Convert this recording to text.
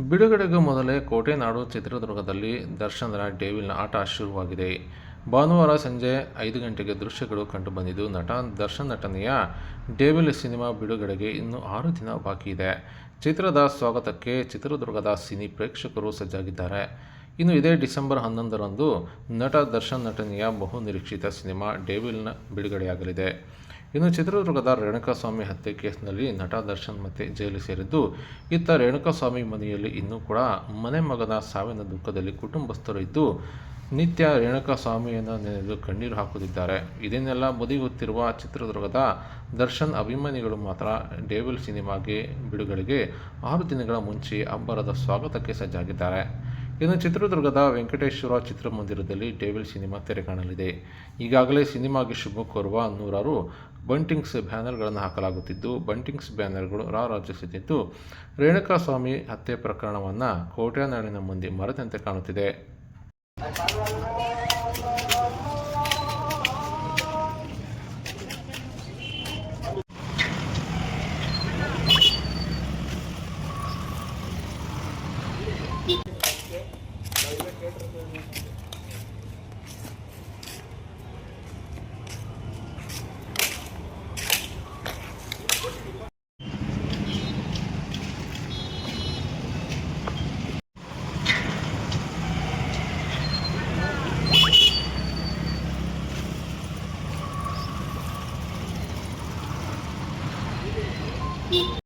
ಬಿಡುಗಡೆಗೂ ಮೊದಲೇ ಕೋಟೆನಾಡು ಚಿತ್ರದುರ್ಗದಲ್ಲಿ ದರ್ಶನರ ಡೇವಿಲ್ನ ಆಟ ಶುರುವಾಗಿದೆ. ಭಾನುವಾರ ಸಂಜೆ ಐದು ಗಂಟೆಗೆ ದೃಶ್ಯಗಳು ಕಂಡುಬಂದಿದ್ದು, ನಟ ದರ್ಶನ್ ನಟನೆಯ ಡೇವಿಲ್ ಸಿನಿಮಾ ಬಿಡುಗಡೆಗೆ ಇನ್ನು ಆರು ದಿನ ಬಾಕಿ ಇದೆ ಚಿತ್ರದ ಸ್ವಾಗತಕ್ಕೆ ಚಿತ್ರದುರ್ಗದ ಸಿನಿ ಪ್ರೇಕ್ಷಕರು ಸಜ್ಜಾಗಿದ್ದಾರೆ. ಇನ್ನು ಇದೇ ಡಿಸೆಂಬರ್ ಹನ್ನೊಂದರಂದು ನಟ ದರ್ಶನ್ ನಟನೆಯ ಬಹು ನಿರೀಕ್ಷಿತ ಸಿನಿಮಾ ಡೇವಿಲ್ನ ಬಿಡುಗಡೆಯಾಗಲಿದೆ. ಇನ್ನು ಚಿತ್ರದುರ್ಗದ ರೇಣುಕಾಸ್ವಾಮಿ ಹತ್ಯೆ ಕೇಸ್ನಲ್ಲಿ ನಟ ದರ್ಶನ್ ಮತ್ತೆ ಜೈಲು ಸೇರಿದ್ದು, ಇತ್ತ ರೇಣುಕಾಸ್ವಾಮಿ ಮನೆಯಲ್ಲಿ ಇನ್ನೂ ಕೂಡ ಮನೆ ಮಗನ ಸಾವಿನ ದುಃಖದಲ್ಲಿ ಕುಟುಂಬಸ್ಥರು ಇದ್ದು, ನಿತ್ಯ ರೇಣುಕಾಸ್ವಾಮಿಯನ್ನು ನೆನೆದು ಕಣ್ಣೀರು ಹಾಕುತ್ತಿದ್ದಾರೆ. ಇದನ್ನೆಲ್ಲ ಬದಿಗೊತ್ತಿರುವ ಚಿತ್ರದುರ್ಗದ ದರ್ಶನ್ ಅಭಿಮಾನಿಗಳು ಮಾತ್ರ ಡೇವಿಲ್ ಸಿನಿಮಾಗೆ ಬಿಡುಗಡೆಗೆ ಆರು ದಿನಗಳ ಮುಂಚೆ ಅಬ್ಬರದ ಸ್ವಾಗತಕ್ಕೆ ಸಜ್ಜಾಗಿದ್ದಾರೆ. ಇನ್ನು ಚಿತ್ರದುರ್ಗದ ವೆಂಕಟೇಶ್ವರ ಚಿತ್ರಮಂದಿರದಲ್ಲಿ ಟೇಬಲ್ ಸಿನಿಮಾ ತೆರೆ ಕಾಣಲಿದೆ ಈಗಾಗಲೇ ಸಿನಿಮಾಗೆ ಶುಭ ಕೋರುವ ನೂರಾರು ಬಂಟಿಂಗ್ಸ್ ಬ್ಯಾನರ್ಗಳನ್ನು ಹಾಕಲಾಗುತ್ತಿದ್ದು ಬಂಟಿಂಗ್ಸ್ ಬ್ಯಾನರ್ಗಳು ರಾರಾಜಿಸುತ್ತಿದ್ದು ರೇಣುಕಾಸ್ವಾಮಿ ಹತ್ಯೆ ಪ್ರಕರಣವನ್ನು ಕೋಟ್ಯಾನಾಡಿನ ಮಂದಿ ಮರೆತಂತೆ ಕಾಣುತ್ತಿದೆ. いい。